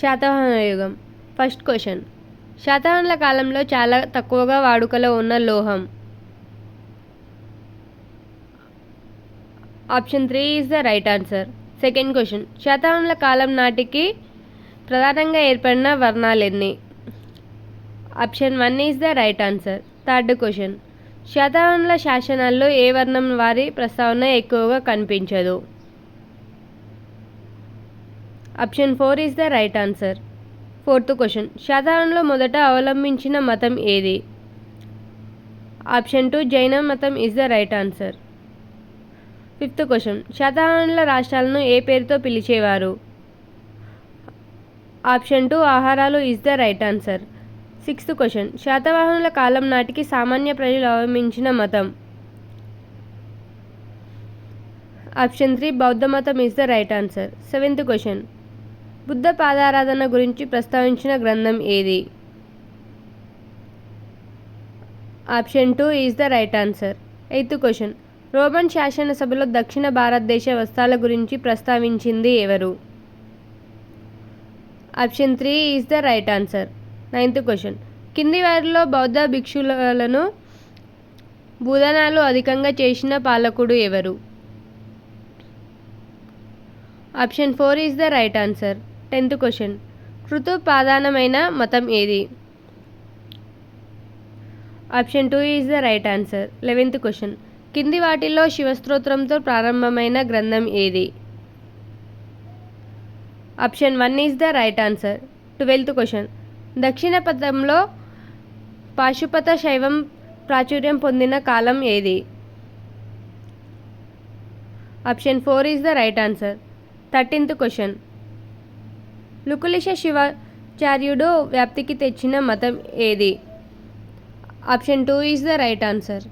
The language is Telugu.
శాతవాహన యుగం ఫస్ట్ క్వశ్చన్ శాతవాహనుల కాలంలో చాలా తక్కువగా వాడుకలో ఉన్న లోహం. Option three is the right answer second question శాతవాహనుల కాలం నాటికి ప్రధానంగా ఏర్పడిన వర్ణాలు ఎన్ని option one is the right answer third question శాతవాహనుల శాసనాల్లో ఏ వర్ణం వారి ప్రస్తావన ఎక్కువగా కనిపించదు? Option four is the right answer fourth question శాతవాహనంలో మొదట అవలంబించిన మతం ఏది? ఆప్షన్ టూ జైన మతం is the right answer fifth question శాతవాహనుల రాష్ట్రాలను ఏ పేరుతో పిలిచేవారు? ఆప్షన్ టూ ఆహారాలు is the right answer sixth question శాతవాహనుల కాలం నాటికి సామాన్య ప్రజలు అవలంబించిన మతం? ఆప్షన్ త్రీ బౌద్ధ మతం is the right answer seventh question Buddha పాదారాధన గురించి ప్రస్తావించిన గ్రంథం ఏది? Option two is the right answer. Eighth question. Roman శాసనసభలో దక్షిణ భారతదేశ వస్త్రాల గురించి ప్రస్తావించింది ఎవరు? Option three is the right answer. Ninth question. కింది వారిలో బౌద్ధ భిక్షులను బోధనాలు అధికంగా చేసిన పాలకుడు ఎవరు? Option four is the right answer. Tenth question. Kritu ప్రాధానమైన మతం ఏది? Option two is the right answer. Eleventh question. కింది వాటిల్లో శివస్తోత్రంతో ప్రారంభమైన గ్రంథం ఏది? Option one is the right answer. Twelfth question. దక్షిణ పథంలో పాశుపత శైవం ప్రాచుర్యం పొందిన కాలం ఏది? Option four is the right answer. Thirteenth question. లుకులిష శివాచార్యుడు వ్యాప్తికి తెచ్చిన మతం ఏది? Option two is the right answer